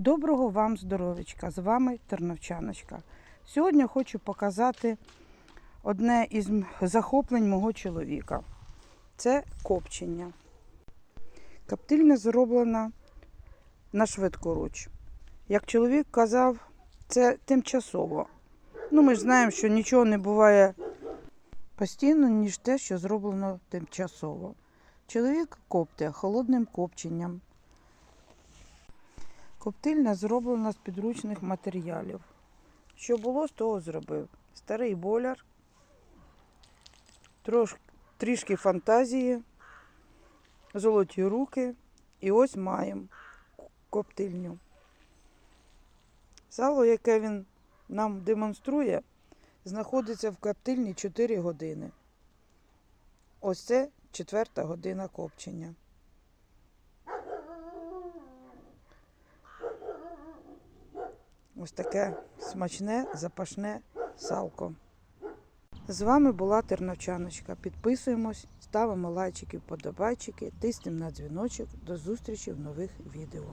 Доброго вам здоров'ячка! З вами Терновчаночка. Сьогодні хочу показати одне із захоплень мого чоловіка. Це копчення. Коптильня зроблена на швидкоруч. Як чоловік казав, це тимчасово. Ну, ми ж знаємо, що нічого не буває постійно, ніж те, що зроблено тимчасово. Чоловік копте холодним копченням. Коптильня зроблена з підручних матеріалів. Що було, з того зробив. Старий боляр, трішки фантазії, золоті руки. І ось маємо коптильню. Сало, яке він нам демонструє, знаходиться в коптильні 4 години. Ось це четверта година копчення. Ось таке смачне, запашне салко. З вами була Терновчаночка. Підписуємось, ставимо лайчики, вподобайчики, тиснемо на дзвіночок. До зустрічі в нових відео.